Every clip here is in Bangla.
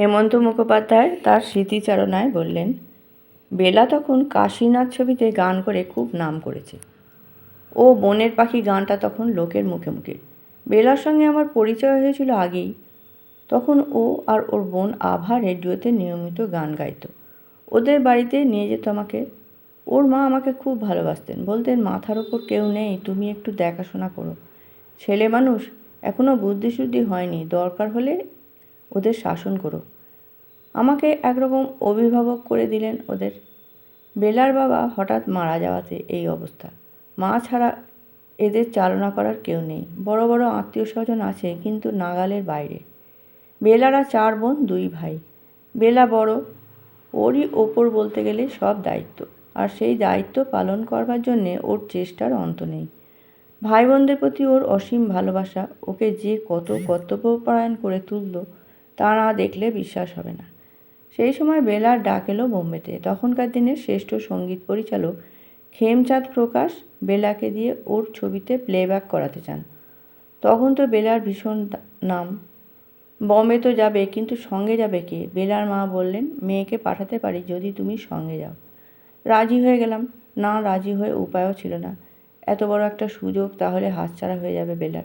হেমন্ত মুখোপাধ্যায় তার স্মৃতিচারণায় বললেন, বেলা তখন কাশীনাথ ছবিতে গান করে খুব নাম করেছে। ও বনের পাখি গানটা তখন লোকের মুখে মুখে। বেলার সঙ্গে আমার পরিচয় হয়েছিল আগেই। তখন ও আর ওর বোন আভা রেডিওতে নিয়মিত গান গাইতো। ওদের বাড়িতে নিয়ে যেত আমাকে। ওর মা আমাকে খুব ভালোবাসতেন। বলতেন, মাথার ওপর কেউ নেই, তুমি একটু দেখাশোনা করো। ছেলে মানুষ এখনও বুদ্ধিশুদ্ধি হয়নি। দরকার হলে ওদের শাসন করো। আমাকে একরকম অভিভাবক করে দিলেন ওদের। বেলার বাবা হঠাৎ মারা যাওয়াতে এই অবস্থা। মা ছাড়া এদের চালনা করার কেউ নেই। বড় বড় আত্মীয় স্বজন আছে, কিন্তু নাগালের বাইরে। বেলারা চার বোন, দুই ভাই। বেলা বড়, ওরই ওপর বলতে গেলে সব দায়িত্ব। আর সেই দায়িত্ব পালন করবার জন্যে ওর চেষ্টার অন্ত নেই। ভাই বোনদের প্রতি ওর অসীম ভালোবাসা, ওকে যে কত কর্তব্যপরায়ণ করে তুলল, তা না দেখলে বিশ্বাস হবে না। সেই সময় বেলার ডাক এলো বোম্বেতে। তখনকার দিনের শ্রেষ্ঠ সংগীত পরিচালক খেমচাঁদ প্রকাশ বেলাকে দিয়ে ওর ছবিতে প্লেব্যাক করাতে চান। তখন তো বেলার ভীষণ নাম। বম্বে তো যাবে, কিন্তু সঙ্গে যাবে কে? বেলার মা বললেন, মেয়েকে পাঠাতে পারি যদি তুমি সঙ্গে যাও। রাজি হয়ে গেলাম। না, রাজি হয়ে উপায়ও ছিল না। এত বড় একটা সুযোগ, তাহলে হাতছাড়া হয়ে যাবে বেলার।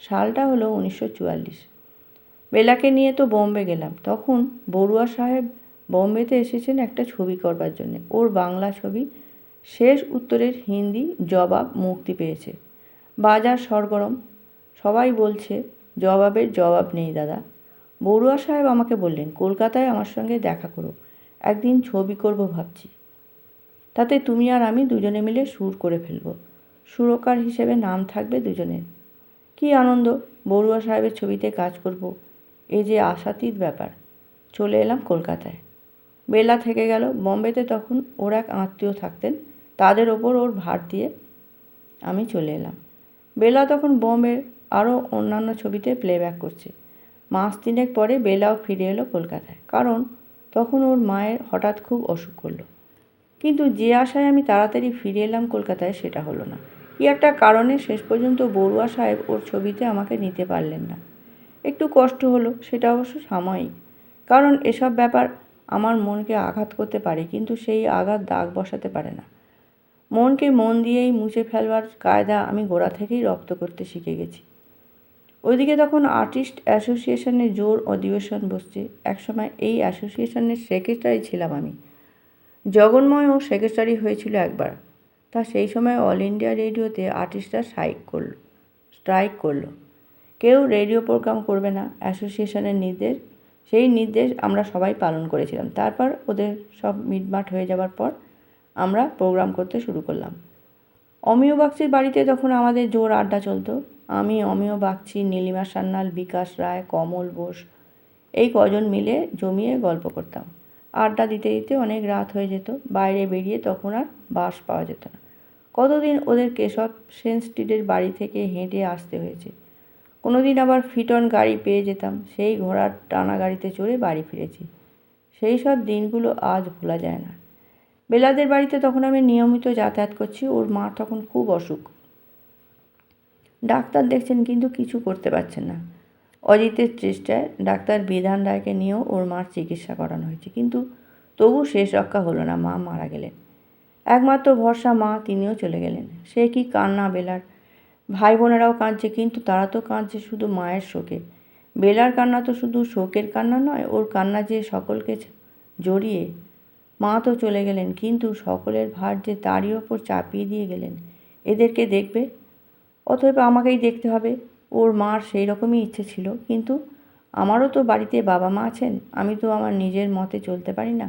সালটা হলো উনিশশো চুয়াল্লিশ। বেলাকে নিয়ে তো বোম্বে গেলাম। তখন বড়ুয়া সাহেব বোম্বেতে এসেছেন একটা ছবি করবার জন্যে। ওর বাংলা ছবি শেষ উত্তরের হিন্দি জবাব মুক্তি পেয়েছে। বাজার সরগরম। সবাই বলছে, জবাবের জবাব নেই দাদা। বড়ুয়া সাহেব আমাকে বললেন, কলকাতায় আমার সঙ্গে দেখা করো। একদিন ছবি করব ভাবছি। তাতে তুমি আর আমি দুজনে মিলে সুর করে ফেলব। সুরকার হিসেবে নাম থাকবে দুজনের। কী আনন্দ, বড়ুয়া সাহেবের ছবিতে কাজ করব। এ যে আশাতীত ব্যাপার, চলে এলাম কলকাতায়। বেলা থেকে গেল, বম্বেতে তখন ওর এক আত্মীয় থাকতেন, তাদের ওপর ওর ভার দিয়ে আমি চলে এলাম। বেলা তখন বোম্বের আরও অন্যান্য ছবিতে প্লেব্যাক করছে। মাস তিনেক পরে বেলাও ফিরে এলো কলকাতায়, কারণ তখন ওর মায়ের হঠাৎ খুব অসুখ করল। কিন্তু যে আশায় আমি তাড়াতাড়ি ফিরে এলাম কলকাতায় সেটা হলো না। কি একটা কারণে শেষ পর্যন্ত বড়ুয়া সাহেব ওর ছবিতে আমাকে নিতে পারলেন না। একটু কষ্ট হলো, সেটা অবশ্য সাময়িক। কারণ এসব ব্যাপার আমার মনকে আঘাত করতে পারে, কিন্তু সেই আঘাত দাগ বসাতে পারে না। মনকে মন দিয়েই মুছে ফেলবার কায়দা আমি গোড়া থেকেই রপ্ত করতে শিখে গেছি। ওইদিকে তখন আর্টিস্ট অ্যাসোসিয়েশনের জোর অধিবেশন বসছে। একসময় এই অ্যাসোসিয়েশনের সেক্রেটারি ছিলাম আমি। জগন্ময়ও সেক্রেটারি হয়েছিল একবার। তা সেই সময় অল ইন্ডিয়া রেডিওতে আর্টিস্টরা স্ট্রাইক করল, স্ট্রাইক করল। কেউ রেডিও প্রোগ্রাম করবে না, অ্যাসোসিয়েশনের নির্দেশ, সেই নির্দেশ আমরা সবাই পালন করেছিলাম। তারপর ওদের সব মিটমাট হয়ে যাওয়ার পর আমরা প্রোগ্রাম করতে শুরু করলাম। অমিয় বাগচির বাড়িতে তখন আমাদের জোর আড্ডা চলতো, আমি, অমিয় বাগচি, নীলিমা সান্যাল, বিকাশ রায়, কমল বোস, এই কজন মিলে জমিয়ে গল্প করতাম। আড্ডা দিতে দিতে অনেক রাত হয়ে যেত, বাইরে বেরিয়ে তখন আর বাস পাওয়া যেত না। কতদিন ওদের কেশব সেন স্ট্রিটের বাড়ি থেকে হেঁটে আসতে হয়েছে কোনো দিন আবার ফিটন গাড়ি পেয়ে যেতাম। সেই ঘোড়ার টানা গাড়িতে চড়ে বাড়ি ফিরেছি। সেই সব দিনগুলো আজ ভোলা যায় না। বেলাদের বাড়িতে তখন আমি নিয়মিত যাতায়াত করছি, ওর মা তখন খুব অসুখ। ডাক্তার দেখছেন কিন্তু কিছু করতে পারছেন না। অজিতের চেষ্টায় ডাক্তার বিধান রায়কে নিয়েও ওর মার চিকিৎসা করানো হয়েছে। কিন্তু তবু শেষ রক্ষা হলো না, মা মারা গেলেন। একমাত্র ভরসা মা, তিনিও চলে গেলেন। সে কি কান্না, বেলার ভাই বোনেরাও কাঁদছে, কিন্তু তারা তো কাঁদছে শুধু মায়ের শোকে। বেলার কান্না তো শুধু শোকের কান্না নয়, ওর কান্না যে সকলকে জড়িয়ে। মা তো চলে গেলেন, কিন্তু সকলের ভার যে তারই ওপর চাপিয়ে দিয়ে গেলেন। এদেরকে দেখবে? অতএব আমাকেই দেখতে হবে। ওর মার সেই রকমই ইচ্ছে ছিল, কিন্তু আমারও তো বাড়িতে বাবা মা আছেন, আমি তো আমার নিজের মতে চলতে পারি না।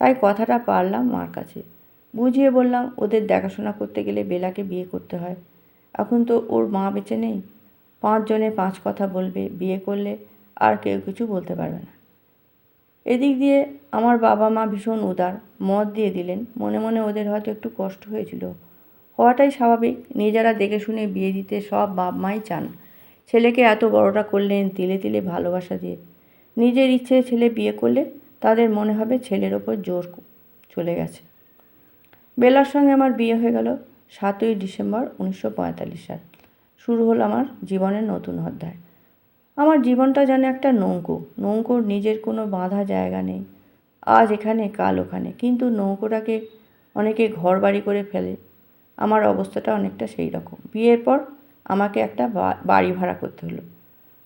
তাই কথাটা পারলাম মার কাছে। বুঝিয়ে বললাম, ওদের দেখাশোনা করতে গেলে বেলাকে বিয়ে করতে হয়। এখন তো ওর মা বেঁচে নেই। পাঁচজনে পাঁচ কথা বলবে, বিয়ে করলে আর কেউ কিছু বলতে পারবে না। এদিক দিয়ে আমার বাবা মা ভীষণ উদার মত দিয়ে দিলেন। মনে মনে ওদের হয়তো একটু কষ্ট হয়েছিল। হওয়াটাই স্বাভাবিক। নিজেরা দেখে শুনে বিয়ে দিতে সব বাপ মাই চান। ছেলেকে এত বড়টা করলেন তিলে তিলে ভালোবাসা দিয়ে। নিজের ইচ্ছে ছেলে বিয়ে করলে তাদের মনে হবে ছেলের ওপর জোর চলে গেছে। বেলার সঙ্গে আমার বিয়ে হয়ে গেল। সাতই ডিসেম্বর উনিশশো পঁয়তাল্লিশ সাল। শুরু হলো আমার জীবনের নতুন অধ্যায়। আমার জীবনটা যেন একটা নৌকো। নৌকোর নিজের কোনো বাঁধা জায়গা নেই। আজ এখানে, কাল ওখানে। কিন্তু নৌকোটাকে অনেকে ঘর বাড়ি করে ফেলে। আমার অবস্থাটা অনেকটা সেই রকম। বিয়ের পর আমাকে একটা বাড়ি ভাড়া করতে হলো।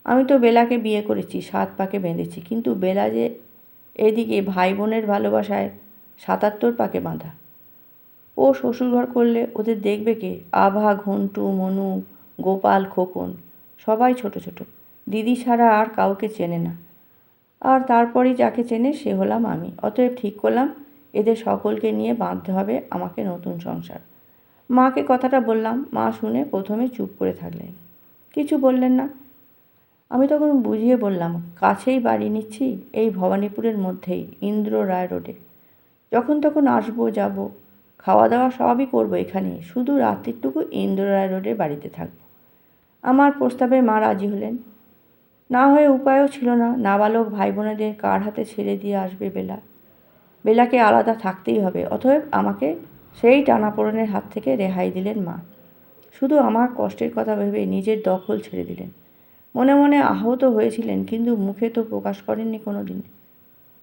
আমি তো বেলাকে বিয়ে করেছি, সাত পাকে বেঁধেছি। কিন্তু বেলা যে এদিকে ভাই বোনের ভালোবাসায় সাতাত্তর পাকে বাঁধা। ও শ্বশুরঘর করলে ওদের দেখবে কে? আভা, ঘন্টু, মনু, গোপাল, খোকন। সবাই ছোট ছোট। দিদি ছাড়া আর কাউকে চেনে না। আর তারপরেই যাকে চেনে সে হলাম আমি। অতএব ঠিক করলাম, এদের সকলকে নিয়ে বাঁধতে হবে আমাকে নতুন সংসার। মাকে কথাটা বললাম, মা শুনে প্রথমে চুপ করে থাকলেন। কিছু বললেন না। আমি তখন বুঝিয়ে বললাম, কাছেই বাড়ি নিচ্ছি এই ভবানীপুরের মধ্যেই, ইন্দ্র রায় রোডে। যখন তখন আসব, যাব। খাওয়া দাওয়া সবই করব এখানে। শুধু রাত্রিটুকু ইন্দ্র রোডের বাড়িতে থাকব। আমার প্রস্তাবে মা রাজি হলেন। না হয়ে উপায়ও ছিল না। নাবালক ভাই বোনেদের কার হাতে ছেড়ে দিয়ে আসবে বেলা? বেলাকে আলাদা থাকতেই হবে। অতএব আমাকে সেই টানাপোড়েনের হাত থেকে রেহাই দিলেন মা। শুধু আমার কষ্টের কথা ভেবে নিজের দখল ছেড়ে দিলেন। মনে মনে আহত হয়েছিলেন, কিন্তু মুখে তো প্রকাশ করেননি কোনো দিন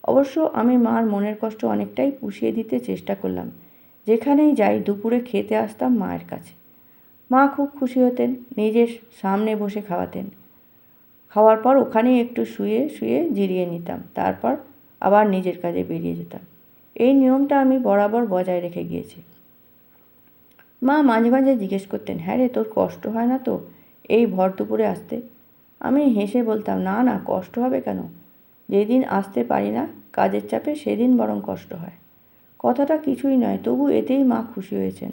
অবশ্য আমি মার মনের কষ্ট অনেকটাই পুষিয়ে দিতে চেষ্টা করলাম। যেখানেই যাই দুপুরে খেতে আসতাম মায়ের কাছে। মা খুব খুশি হতেন, নিজের সামনে বসে খাওয়াতেন। খাওয়ার পর ওখানেই একটু শুয়ে শুয়ে জিরিয়ে নিতাম, তারপর আবার নিজের কাজে বেরিয়ে যেতাম। এই নিয়মটা আমি বরাবর বজায় রেখে গিয়েছি। মা মাঝে মাঝে জিজ্ঞেস করতেন হ্যাঁ রে, তোর কষ্ট হয় না তো? এই ভর দুপুরে আসতে? আমি হেসে বলতাম, না না, কষ্ট হবে কেন? যেদিন আসতে পারি না, কাজের চাপে সেদিন বরং কষ্ট হয়। কথাটা কিছুই নয়, তবু এতেই মা খুশি হয়েছেন।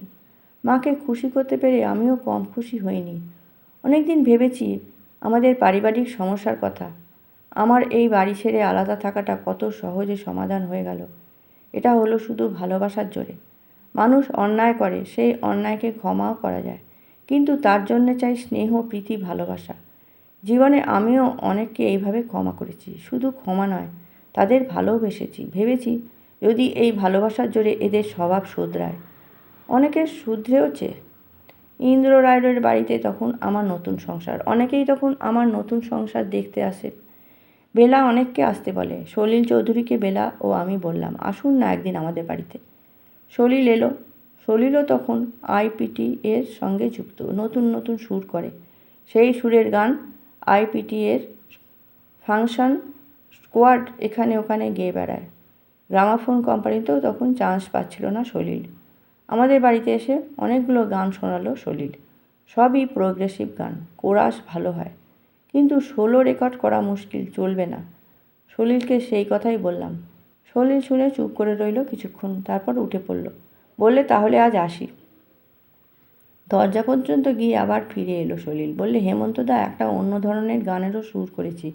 মাকে খুশি করতে পেরে আমিও কম খুশি হইনি। অনেক দিন ভেবেছি আমাদের পারিবারিক সমস্যার কথা। আমার এই বাড়ি ছেড়ে আলাদা থাকাটা কত সহজে সমাধান হয়ে গেল। এটা হলো শুধু ভালোবাসার জোরে। মানুষ অন্যায় করে, সেই অন্যায়কে ক্ষমাও করা যায়। কিন্তু তার জন্য চাই স্নেহ, প্রীতি, ভালোবাসা। জীবনে আমিও অনেককে এইভাবে ক্ষমা করেছি। শুধু ক্ষমা নয়, তাদের ভালোবেসেছি। ভেবেছি যদি এই ভালোবাসার জোরে এদের স্বভাব শুধরায়। অনেকের শুধরেওছে। ইন্দ্র রায়ের বাড়িতে তখন আমার নতুন সংসার। অনেকেই তখন আমার নতুন সংসার দেখতে আসে। বেলা অনেককে আসতে বলে। সলিল চৌধুরীকে বেলা ও আমি বললাম, আসুন না একদিন আমাদের বাড়িতে। সলিল এলো। সলিলও তখন আইপিটি এর সঙ্গে যুক্ত। নতুন নতুন সুর করে। সেই সুরের গান আইপিটি এর ফাংশন স্কোয়াড এখানে ওখানে গেয়ে বেড়ায়। গ্রামাফোন কোম্পানিতেও তখন চান্স পাচ্ছিল না সলিল। আমাদের বাড়িতে এসে অনেকগুলো গান শোনালো সলিল। সবই প্রোগ্রেসিভ গান, কোরাস ভালো হয়। কিন্তু সোলো রেকর্ড করা মুশকিল, চলবে না। সলিলকে সেই কথাই বললাম। সলিল শুনে চুপ করে রইল কিছুক্ষণ, তারপর উঠে পড়ল। বললে, তাহলে আজ আসি। দরজা পর্যন্ত গিয়ে আবার ফিরে এলো সলিল। বললে, হেমন্তদা, একটা অন্য ধরনের গানেরও সুর করেছি।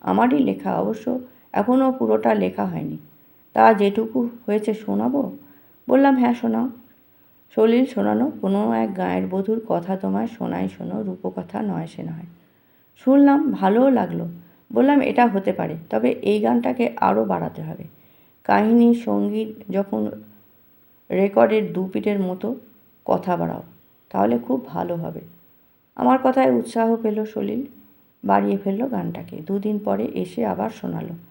আমারই লেখা অবশ্য এখনও পুরোটা লেখা হয়নি। তা যেটুকু হয়েছে শোনাবো? বললাম হ্যাঁ শোনাও। সলিল শোনানো, কোনো এক গায়ের বধূর কথা তোমায় শোনাই শোনো, রূপকথা নয় সে নয়। শুনলাম, ভালোও লাগল। বললাম, এটা হতে পারে, তবে এই গানটাকে আরও বাড়াতে হবে। কাহিনী, সংগীত যখন রেকর্ডের দু পিঠের মতো কথা বাড়াও, তাহলে খুব ভালো হবে। আমার কথায় উৎসাহ পেল সলিল, বাড়িয়ে ফেলল গানটাকে। দুদিন পরে এসে আবার শোনালো।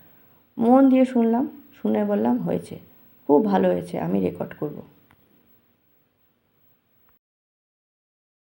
মন দিয়ে শুনলাম শুনে বললাম হয়েছে। খুব ভালো হয়েছে আমি রেকর্ড করব।